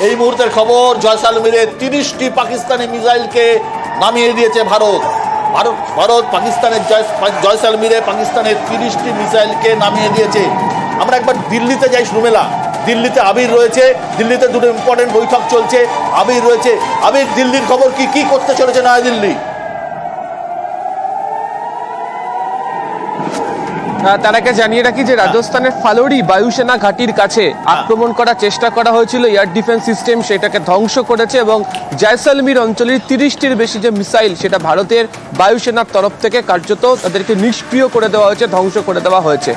এই মুহূর্তের খবর জয়সালমিরে তিরিশটি পাকিস্তানি মিসাইলকে নামিয়ে দিয়েছে ভারত। ভারত ভারত পাকিস্তানের জয় জয়সালমিরে পাকিস্তানের তিরিশটি মিসাইলকে নামিয়ে দিয়েছে। আমরা একবার দিল্লিতে যাই সুমেলা। দিল্লিতে আবির রয়েছে। দিল্লিতে দুটো ইম্পর্টেন্ট বৈঠক চলছে। আবির রয়েছে। আবির দিল্লির খবর কি? কি করতে চলেছে নয়াদিল্লি? আহ, তার আগে জানিয়ে রাখি যে রাজস্থানের ফালোরি বায়ুসেনা ঘাটির কাছে আক্রমণ করার চেষ্টা করা হয়েছিল। এয়ার ডিফেন্স সিস্টেম সেটাকে ধ্বংস করেছে এবং জয়সলমীর অঞ্চলের তিরিশটির বেশি যে মিসাইল, সেটা ভারতের বায়ুসেনার তরফ থেকে কার্যত তাদেরকে নিষ্ক্রিয় করে দেওয়া হয়েছে, ধ্বংস করে দেওয়া হয়েছে।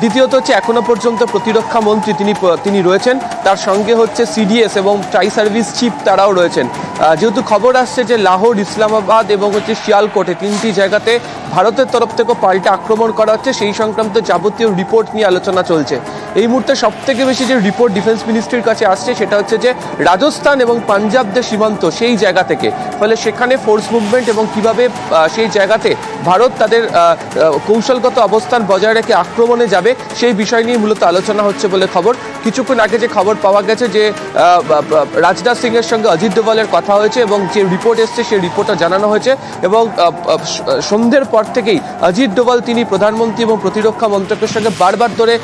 দ্বিতীয়ত হচ্ছে, এখনও পর্যন্ত প্রতিরক্ষা মন্ত্রী তিনি তিনি রয়েছেন। তার সঙ্গে হচ্ছে সিডিএস এবং ট্রাই সার্ভিস চিফ তারাও রয়েছেন। যেহেতু খবর আসছে যে লাহোর, ইসলামাবাদ এবং হচ্ছে শিয়ালকোটে তিনটি জায়গাতে ভারতের তরফ থেকেও পাল্টা আক্রমণ করা হচ্ছে, সেই সংক্রান্ত যাবতীয় রিপোর্ট নিয়ে আলোচনা চলছে। এই মুহূর্তে সব থেকে বেশি যে রিপোর্ট ডিফেন্স মিনিস্ট্রির কাছে আসছে, সেটা হচ্ছে যে রাজস্থান এবং পাঞ্জাব যে সীমান্ত সেই জায়গা থেকে। ফলে সেখানে ফোর্স মুভমেন্ট এবং কীভাবে সেই জায়গাতে ভারত তাদের কৌশলগত অবস্থান বজায় রেখে আক্রমণে যাবে, সেই বিষয় নিয়ে মূলত আলোচনা হচ্ছে বলে খবর। কিছুক্ষণ আগে যে খবর পাওয়া গেছে যে রাজনাথ সিং এর সঙ্গে অজিত ডোভালের কথা হয়েছে এবং যে রিপোর্ট এসছে সেই রিপোর্টটা জানানো হয়েছে এবং সন্ধ্যের পর থেকেই অজিত ডোভাল তিনি প্রধানমন্ত্রী এবং প্রতিরক্ষা মন্ত্রকের সঙ্গে বারবার ধরে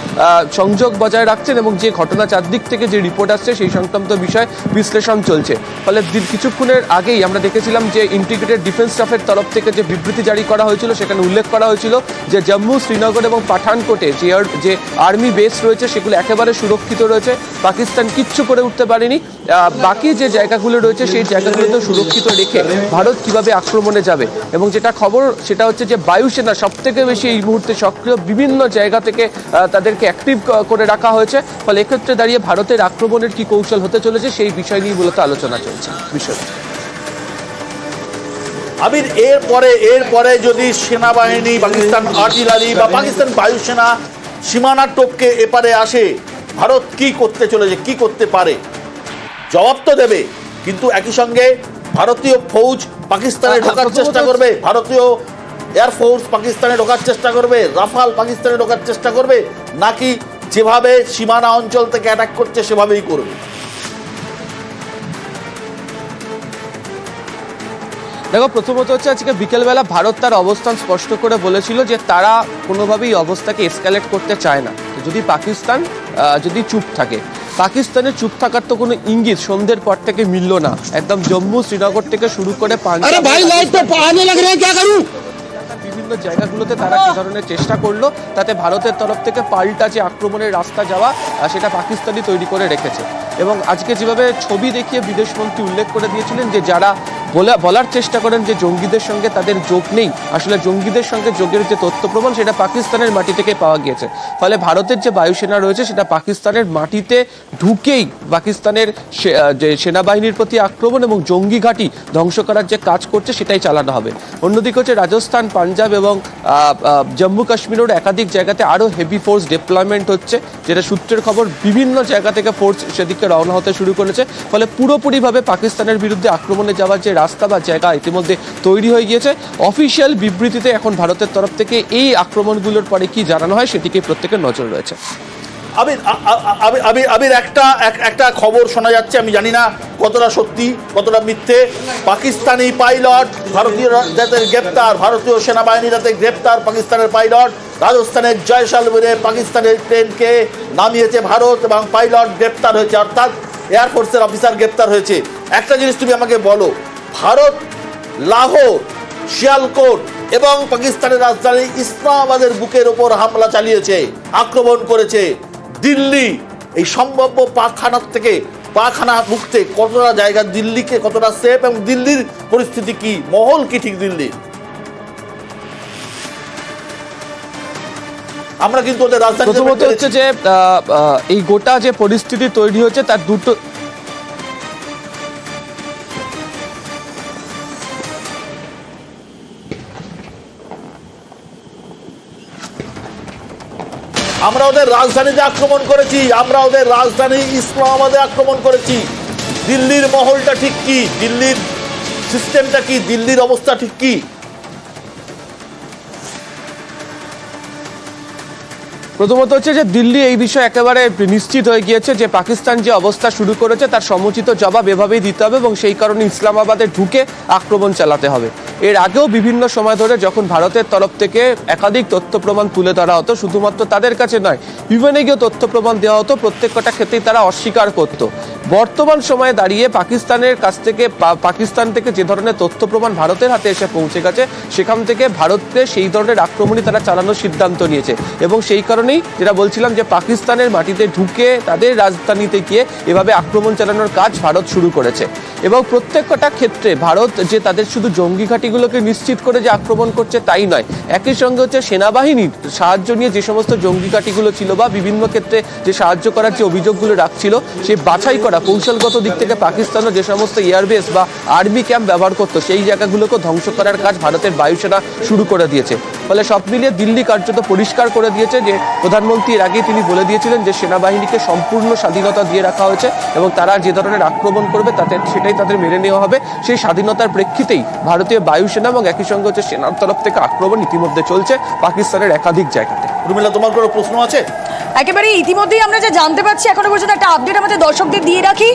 সংযোগ বজায় রাখছেন এবং যে ঘটনা চারদিক থেকে যে রিপোর্ট আসছে সেই সংক্রান্ত বিষয় বিশ্লেষণ চলছে। ফলে কিছুক্ষণের আগেই আমরা দেখেছিলাম যে ইন্টিগ্রেটেড ডিফেন্স স্টাফের তরফ থেকে যে বিবৃতি জারি করা হয়েছিল সেখানে উল্লেখ করা হয়েছিল যে জম্মু, শ্রীনগর এবং পাঠানকোটে যে যে আর্মি বেস রয়েছে সেগুলো একেবারে সুরক্ষিত রয়েছে। পাকিস্তান কিচ্ছু করে উঠতে পারেনি। বাকি যে জায়গাগুলো রয়েছে, সেই জায়গাগুলোতে সুরক্ষিত রেখে ভারত কীভাবে আক্রমণে যাবে? এবং যেটা খবর, সেটা হচ্ছে যে বায়ুসেনা সব থেকে বেশি এই মুহূর্তে সক্রিয় বিভিন্ন জায়গা থেকে তাদেরকে অ্যাক্টিভ করে রাখা হয়েছে। ফলে এক্ষেত্রে দাঁড়িয়ে ভারতের আক্রমণের কি কৌশল হতে চলেছে, সেই বিষয় নিয়ে মূলত আলোচনা চলছে। বিষয় আবির এর পরে এর পরে যদি সেনাবাহিনী, পাকিস্তান আর্টিলারি বা পাকিস্তান বায়ুসেনা সীমানা টপকে এপারে আসে ভারত কি করতে চলেছে কি করতে পারে? জবাব তো দেবে কিন্তু একই সঙ্গে ভারতীয় ফৌজ পাকিস্তানে ঢোকার চেষ্টা করবে ভারতীয় এয়ারফোর্স পাকিস্তানে ঢোকার চেষ্টা করবে রাফাল পাকিস্তানে ঢোকার চেষ্টা করবে নাকি যেভাবে সীমানা অঞ্চল থেকে অ্যাটাক করছে সেভাবেই করবে? দেখো প্রথমত হচ্ছে আজকে বিকেলবেলা ভারত তার অবস্থান স্পষ্ট করে বলেছিল যে তারা কোনোভাবেই অবস্থাকে এসকালেট করতে চায় না। যদি পাকিস্তান যদি চুপ থাকে। পাকিস্তানে চুপ থাকার তো কোনো ইঙ্গিত সন্ধ্যের পর থেকে মিলল না। একদম জম্মু শ্রীনগর থেকে শুরু করে বিভিন্ন জায়গাগুলোতে তারা কি ধরনের চেষ্টা করল তাতে ভারতের তরফ থেকে পাল্টা যে আক্রমণের রাস্তা যাওয়া সেটা পাকিস্তানই তৈরি করে রেখেছে। এবং আজকে যেভাবে ছবি দেখিয়ে বিদেশমন্ত্রী উল্লেখ করে দিয়েছিলেন যে যারা বলা- বলার চেষ্টা করেন যে জঙ্গিদের সঙ্গে তাদের যোগ নেই, আসলে জঙ্গিদের সঙ্গে যোগের যে তথ্য প্রমাণ সেটা পাকিস্তানের মাটি থেকে পাওয়া গিয়েছে। ফলে ভারতের যে বায়ুসেনা রয়েছে সেটা পাকিস্তানের মাটিতে ঢুকেই পাকিস্তানের যে সেনাবাহিনীর প্রতি আক্রমণ এবং জঙ্গি ঘাঁটি ধ্বংস করার যে কাজ করছে সেটাই চালানো হবে। অন্যদিকে হচ্ছে রাজস্থান, পাঞ্জাব এবং জম্মু কাশ্মীরের একাধিক জায়গাতে আরও হেভি ফোর্স ডিপ্লয়মেন্ট হচ্ছে, যেটা সূত্রের খবর বিভিন্ন জায়গা থেকে ফোর্স সেদিকে রওনা হতে শুরু করেছে। ফলে পুরোপুরিভাবে পাকিস্তানের বিরুদ্ধে আক্রমণে যাওয়ার যে রাস্তা বা জায়গা ইতিমধ্যে তৈরি হয়ে গিয়েছে। অফিসিয়াল বিবৃতিতে এখন ভারতের তরফ থেকে এই আক্রমণগুলোর পরে কি জানানো হয় সেদিকে প্রত্যেকের নজর রয়েছে। আবির আবির আবির একটা একটা খবর শোনা যাচ্ছে, আমি জানি না কতটা সত্যি, কতটা মিথ্যে। পাকিস্তানি পাইলট, ভারতীয় যাতে গ্রেপ্তার, ভারতীয় সেনাবাহিনী যাতে গ্রেপ্তার, পাকিস্তানের পাইলট রাজস্থানের জয়সালমীরে পাকিস্তানের প্লেনকে নামিয়েছে ভারত এবং পাইলট গ্রেপ্তার হয়েছে, অর্থাৎ এয়ারফোর্সের অফিসার গ্রেপ্তার হয়েছে। একটা জিনিস তুমি আমাকে বলো, ভারত, লাহোর, শিয়ালকোট এবং পাকিস্তানের রাজধানী ইসলামাবাদের বুকের ওপর হামলা চালিয়েছে, আক্রমণ করেছে। দিল্লি, এই সম্ভাব্য পাকখানার থেকে পাখানা মুক্তে কতটা জায়গা, দিল্লিকে কতটা সেফ এবং দিল্লির পরিস্থিতি কি, মহল কি ঠিক দিল্লির? আমরা কিন্তু ওদের রাজধানী প্রথমত হচ্ছে যে এই গোটা যে পরিস্থিতি তৈরি হচ্ছে তার দুটো আমরা ওদের রাজধানীতে আক্রমণ করেছি। আমরা ওদের রাজধানী ইসলামাবাদে আক্রমণ করেছি। দিল্লির মহলটা ঠিক কি? দিল্লির সিস্টেমটা কি? দিল্লির অবস্থা ঠিক কি? প্রথমত হচ্ছে যে দিল্লি এই বিষয়ে একেবারে নিশ্চিত হয়ে গিয়েছে যে পাকিস্তান যে অবস্থা শুরু করেছে তার সমুচিত জবাব এভাবেই দিতে হবে এবং সেই কারণে ইসলামাবাদে ঢুকে আক্রমণ চালাতে হবে। এর আগেও বিভিন্ন সময় ধরে যখন ভারতের তরফ থেকে একাধিক তথ্য প্রমাণ তুলে ধরা হতো, শুধুমাত্র তাদের কাছে নয়, ইউএনএ গিয়ে তথ্য প্রমাণ দেওয়া হতো, প্রত্যেকটা ক্ষেত্রেই তারা অস্বীকার করত। বর্তমান সময়ে দাঁড়িয়ে পাকিস্তানের কাছ থেকে পাকিস্তান থেকে যে ধরনের তথ্য প্রমাণ ভারতের হাতে এসে পৌঁছে গেছে, সেখান থেকে ভারতকে সেই ধরনের আক্রমণই তারা চালানোর সিদ্ধান্ত নিয়েছে। এবং সেই কারণেই যেটা বলছিলাম যে পাকিস্তানের মাটিতে ঢুকে তাদের রাজধানীতে গিয়ে এভাবে আক্রমণ চালানোর কাজ ভারত শুরু করেছে। এবং প্রত্যেকটা ক্ষেত্রে ভারত যে তাদের শুধু জঙ্গি ঘাঁটিগুলোকে নিশ্চিত করে যে আক্রমণ করছে তাই নয়। একই সঙ্গে হচ্ছে সেনাবাহিনীর সাহায্য নিয়ে যে সমস্ত জঙ্গি ঘাঁটিগুলো ছিল বা বিভিন্ন ক্ষেত্রে যে সাহায্য করার যে অভিযোগগুলো রাখছিল সেই বাছাই করা, কৌশলগত দিক থেকে পাকিস্তানও যে সমস্ত এয়ারবেস বা আর্মি ক্যাম্প ব্যবহার করতো, সেই জায়গাগুলোকে ধ্বংস করার কাজ ভারতের বায়ুসেনা শুরু করে দিয়েছে। ফলে সব মিলিয়ে দিল্লি কার্যত পরিষ্কার করে দিয়েছে যে প্রধানমন্ত্রী এর আগেই তিনি বলে দিয়েছিলেন যে সেনাবাহিনীকে সম্পূর্ণ স্বাধীনতা দিয়ে রাখা হয়েছে এবং তারা যে ধরনের আক্রমণ করবে তাতে সেটাই তাদের মেনে নেওয়া হবে। সেই স্বাধীনতার প্রেক্ষিতেই ভারতীয় বায়ুসেনা এবং একই সঙ্গে হচ্ছে সেনার তরফ থেকে আক্রমণ ইতিমধ্যে চলছে পাকিস্তানের একাধিক জায়গাতে। রুমিলা তোমার কোনো প্রশ্ন আছে? একেবারে ইতিমধ্যেই আমরা যা জানতে পারছি এখনও পর্যন্ত একটা আপডেট আমাদের দর্শকদের দিয়ে রাখি।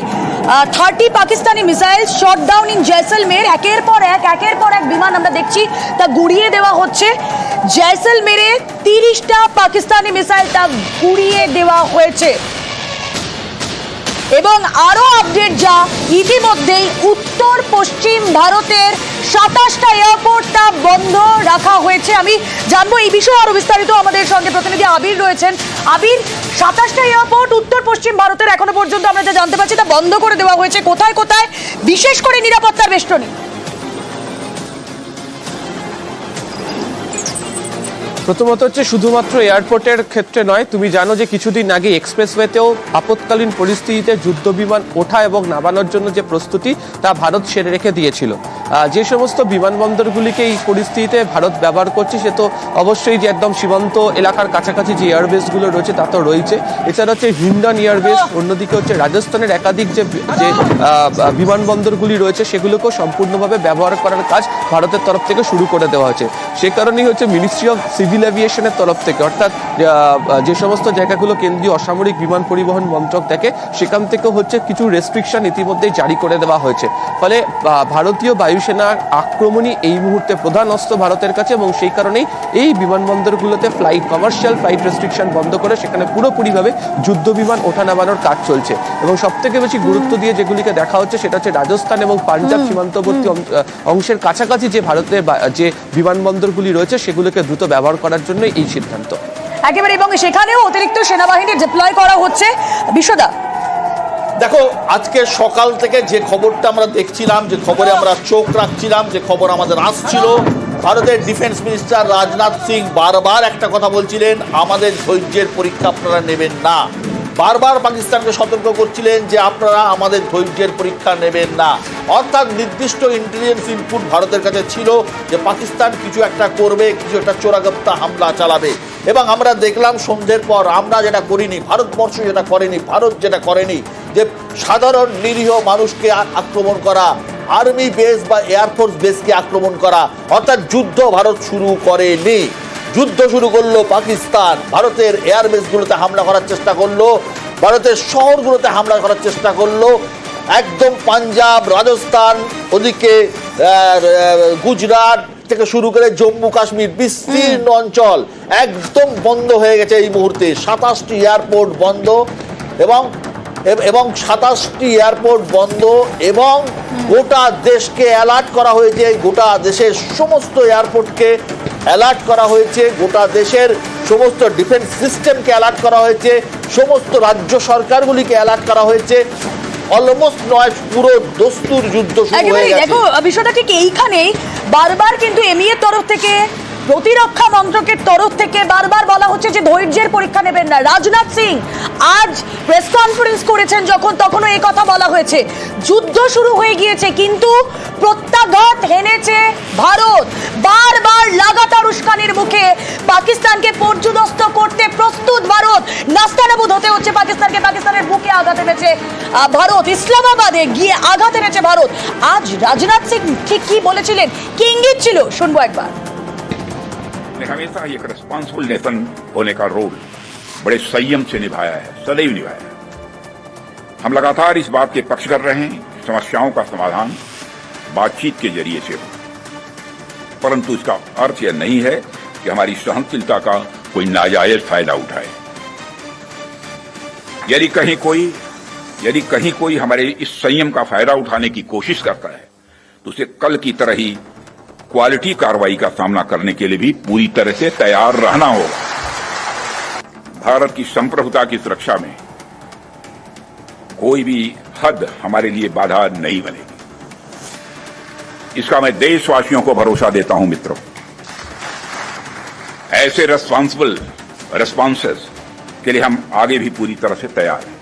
Thirty Pakistani missile shot down in Jaisalmer একের পর এক একের পর এক বিমান আমরা দেখছি তা গুড়িয়ে দেওয়া হচ্ছে। জয়সলমেরে তিরিশটা পাকিস্তানি মিসাইল তা গুড়িয়ে দেওয়া হয়েছে। এবং আরও আপডেট যা ইতিমধ্যেই উত্তর পশ্চিম ভারতের সাতাশটা এয়ারপোর্ট তা বন্ধ রাখা হয়েছে। আমি জানব এই বিষয়ে আরও বিস্তারিত আমাদের সঙ্গে প্রতিনিধি আবির রয়েছেন। আবির, সাতাশটা এয়ারপোর্ট উত্তর পশ্চিম ভারতের এখনও পর্যন্ত আমরা যা জানতে পারছি তা বন্ধ করে দেওয়া হয়েছে। কোথায় কোথায়? বিশেষ করে নিরাপত্তার বেষ্টনী। প্রথমত হচ্ছে শুধুমাত্র এয়ারপোর্টের ক্ষেত্রে নয়, তুমি জানো যে কিছুদিন আগে এক্সপ্রেসওয়েতেও আপৎকালীন পরিস্থিতিতে যুদ্ধ বিমান ওঠা এবং নামানোর জন্য যে প্রস্তুতি তা ভারত সেরে রেখে দিয়েছিল। যে সমস্ত বিমানবন্দরগুলিকে এই পরিস্থিতিতে ভারত ব্যবহার করছে, সে তো অবশ্যই যে একদম সীমান্ত এলাকার কাছাকাছি যে এয়ারবেসগুলো রয়েছে, তা তো রয়েছে। এছাড়া হচ্ছে হিন্ডন এয়ারবেস অন্যদিকে হচ্ছে রাজস্থানের একাধিক যে যে বিমানবন্দরগুলি রয়েছে, সেগুলোকেও সম্পূর্ণভাবে ব্যবহার করার কাজ ভারতের তরফ থেকে শুরু করে দেওয়া হয়েছে। সে কারণেই হচ্ছে মিনিস্ট্রি অফ সিভিল এভিয়েশনের তরফ থেকে, অর্থাৎ, যে সমস্ত জায়গাগুলো কেন্দ্রীয় অসামরিক বিমান পরিবহন মন্ত্রক দেখে, সেখান থেকে হচ্ছে কিছু রেস্ট্রিকশন ইতিমধ্যেই জারি করে দেওয়া হয়েছে। ফলে ভারতীয় বায়ুসেনার আক্রমণই এই মুহূর্তে প্রধান অস্ত্র ভারতের কাছে এবং সেই কারণেই এই বিমানবন্দরগুলোতে ফ্লাইট কমার্শিয়াল ফ্লাইট রেস্ট্রিকশন বন্ধ করে সেখানে পুরোপুরিভাবে যুদ্ধ বিমান ওঠা নামানোর কাজ চলছে। এবং সব থেকে বেশি গুরুত্ব দিয়ে যেগুলিকে দেখা হচ্ছে সেটা হচ্ছে রাজস্থান এবং পাঞ্জাব সীমান্তবর্তী অংশের কাছাকাছি যে ভারতের যে বিমানবন্দরগুলি রয়েছে সেগুলোকে দ্রুত ব্যবহার করার জন্য এই সিদ্ধান্ত। একেবারে এবং সেখানেও অতিরিক্ত সেনাবাহিনী ডিপ্লয় করা হচ্ছে। বিশ্বদা দেখো, আজকে সকাল থেকে যে খবরটা আমরা দেখছিলাম, যে খবরে আমরা চোখ রাখছিলাম, যে খবর আমাদের আসছিল, ভারতের ডিফেন্স মিনিস্টার রাজনাথ সিং বারবার একটা কথা বলছিলেন, আমাদের ধৈর্যের পরীক্ষা আপনারা নেবেন না। বারবার পাকিস্তানকে সতর্ক করছিলেন যে আপনারা আমাদের ধৈর্যের পরীক্ষা নেবেন না। অর্থাৎ নির্দিষ্ট ইন্টেলিজেন্স ইনপুট ভারতের কাছে ছিল যে পাকিস্তান কিছু একটা করবে, কিছু একটা চোরাগপ্তা হামলা চালাবে। এবং আমরা দেখলাম সন্ধ্যের পর আমরা যেটা করিনি, ভারতবর্ষ যেটা করেনি, ভারত যেটা করেনি যে সাধারণ নিরীহ মানুষকে আক্রমণ করা আর্মি বেস বা এয়ারফোর্স বেসকে আক্রমণ করা অর্থাৎ যুদ্ধ ভারত শুরু করেনি। যুদ্ধ শুরু করল পাকিস্তান। ভারতের এয়ারবেসগুলোতে হামলা করার চেষ্টা করল ভারতের শহরগুলোতে হামলা করার চেষ্টা করল। একদম পাঞ্জাব রাজস্থান ওদিকে গুজরাট থেকে শুরু করে জম্মু কাশ্মীর বিস্তীর্ণ অঞ্চল। একদম বন্ধ হয়ে গেছে এই মুহূর্তে। সাতাশটি এয়ারপোর্ট বন্ধ এবং এব- সাতাশটি এয়ারপোর্ট বন্ধ এবং গোটা দেশকে অ্যালার্ট করা হয়েছে। গোটা দেশের সমস্ত এয়ারপোর্টকে অ্যালার্ট করা হয়েছে। গোটা দেশের সমস্ত ডিফেন্স সিস্টেমকে অ্যালার্ট করা হয়েছে। সমস্ত রাজ্য সরকারগুলিকে অ্যালার্ট করা হয়েছে। অলমোস্ট নয় পুরো দস্তুর যুদ্ধ শুরু হয়ে গেছে। দেখো বিষয়টা ঠিক এইখানেই। বারবার কিন্তু এমইএর তরফ থেকে প্রতিরক্ষা মন্ত্রকের তরফ থেকে বারবার বলা হচ্ছে যে ধৈর্যের পরীক্ষা নেবেন না। রাজনাথ সিং আজ প্রেস কনফারেন্স করেছেন যখন তখনও এই কথা বলা হয়েছে। যুদ্ধ শুরু হয়ে গিয়েছে, কিন্তু প্রত্যাঘাত হেনেছে ভারত। বারবার লাগাতার উস্কানির মুখে পাকিস্তানকে পর্যুদস্ত করতে প্রস্তুত ভারত। নাস্তানাবুদ হতে হচ্ছে পাকিস্তানকে, পাকিস্তানের বুকে আঘাত এনেছে ভারত। ইসলামাবাদে গিয়ে আঘাত এনেছে ভারত। আজ রাজনাথ সিং ঠিক কি বলেছিলেন? কি ইঙ্গিত ছিল? শুনব একবার। ने हमेशा एक रिस्पॉन्सिबल नेशन होने का रोल बड़े संयम से निभाया है, सदैव निभाया है। हम लगातार इस बात के पक्ष कर रहे हैं, समस्याओं का समाधान बातचीत के ज़रिए से हो। परंतु इसका अर्थ यह नहीं है कि हमारी सहनशीलता का कोई नाजायज फ़ायदा उठाए। यदि कहीं कोई, यदि कहीं कोई हमारे इस संयम का फ़ायदा उठाने की कोशिश करता है तो उसे कल की तरह ही क्वालिटी कार्रवाई का सामना करने के लिए भी पूरी तरह से तैयार रहना होगा। भारत की संप्रभुता की सुरक्षा में कोई भी हद हमारे लिए बाधा नहीं बनेगी। इसका मैं देशवासियों को भरोसा देता हूँ, मित्रों। ऐसे रेस्पॉन्सिबल रेस्पॉन्सेस के लिए हम आगे भी पूरी तरह से तैयार हैं।